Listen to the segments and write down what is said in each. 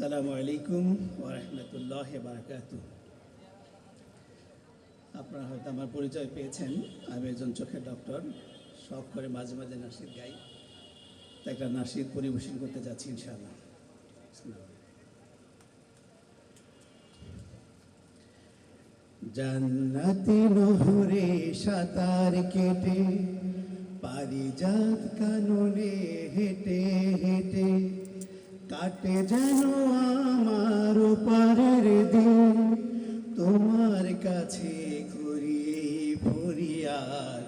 আসসালামু আলাইকুম ওরহমতুল্লাহ বারাকাতু আপনারা হয়তো আমার পরিচয় পেয়েছেন। আমি একজন চোখের ডক্টর, শখ করে মাঝে মাঝে নাসির গাই। তো একটা নাসির পরিবেশন করতে যাচ্ছি ইনশাআল্লাহ। জান্নাতি নহরে সাঁতার কেটে, পারিজাত কাননে হেঁটে হেঁটে কাটে যেন আমার পারের দিন। তোমার কাছে করি ফরিয়াদ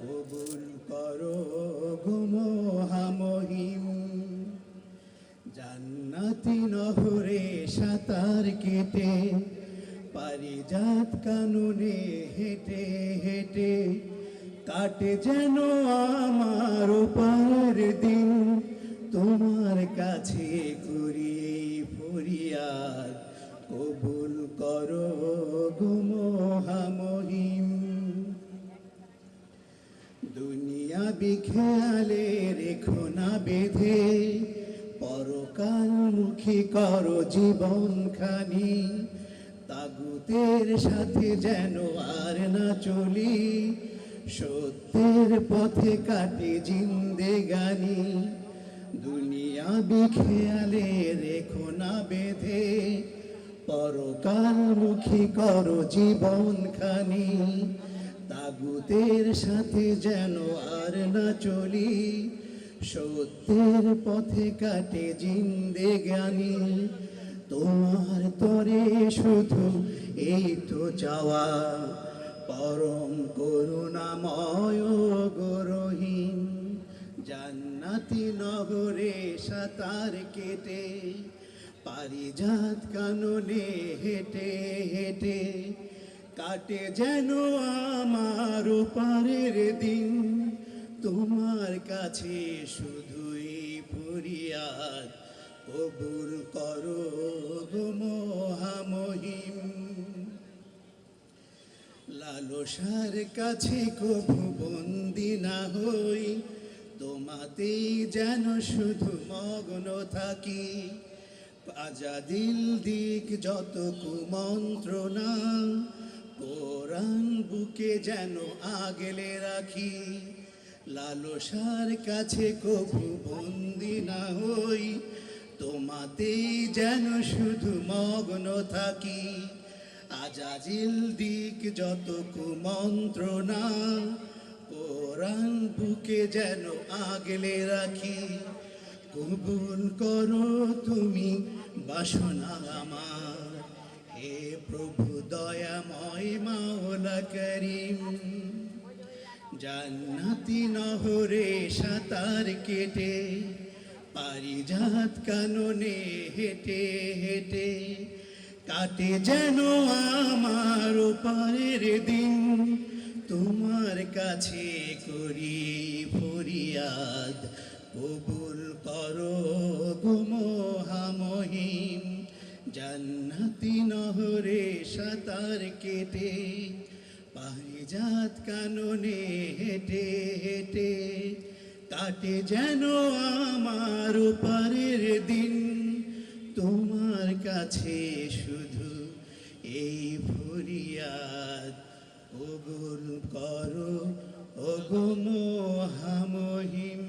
কবুল করো গুমহামহিম জান্নাতি নহরে সাঁতার কেটে, পারিজাত কানুনে হেঁটে হেঁটে, কাটে যেন আমার পার দিন। তোমার কাছে করি ফরিয়াদ কবুল করো গুমহামহিম দুনিয়া বিখেয়ালে রেখো না বেঁধে পরকাল মুখী করো জীবন খানি তাগুতের সাথে যেন আর না চলি, সত্যের পথে কাটে জিন্দে গানি দুনিয়া বিখেয়ালে রেখো না বেঁধে পরকাল মুখী করো জীবন খানি তাগুতের সাথে যেন আর না চলি, সত্যের পথে কাটে জিন্দে জ্ঞানী। তোমার তরে শুধু এই তো চাওয়া, পরম করুণাময় সাঁতার কেটে, পারিজাত কাননে হেঁটে হেঁটে কাটে যেন আমার পারের দিন। তোমার কাছে শুধুই ফরিয়াদ, কবুল করো মহামহিম। লালসার কাছে কবু বন্দি না হই তোমাতেই যেন শুধু মগ্ন থাকি। আজাদিল দিক যত কুমন্ত্রণা, কোরআন বুকে যেন আগলে রাখি। লালসার কাছে কবু বন্দি না হই তোমাতেই যেন শুধু মগ্ন থাকি। আজাজিল দিক যত কুমন্ত্রণা কোরআন বুকে যেন আগলে রাখি, কবুল করো তুমি বাসনা আমার। হে প্রভু দয়াময় মাওলা করিম, জান্নাতি নহরে সাঁতার কেটে, পারিজাত কাননে হেঁটে হেঁটে, কাটে যেন আমার পারের দিন। তোমার কাছে করি ফরিয়াদ। কবুল করো গুমহামহিম জান্নাতি নহরে সাঁতার কেটে, পারিজাত কাননে হেঁটে হেঁটে, কাটে যেন আমার পারের দিন। তোমার কাছে শুধু এই ফরিয়াদ। কবুল করো ওগো মহামহিম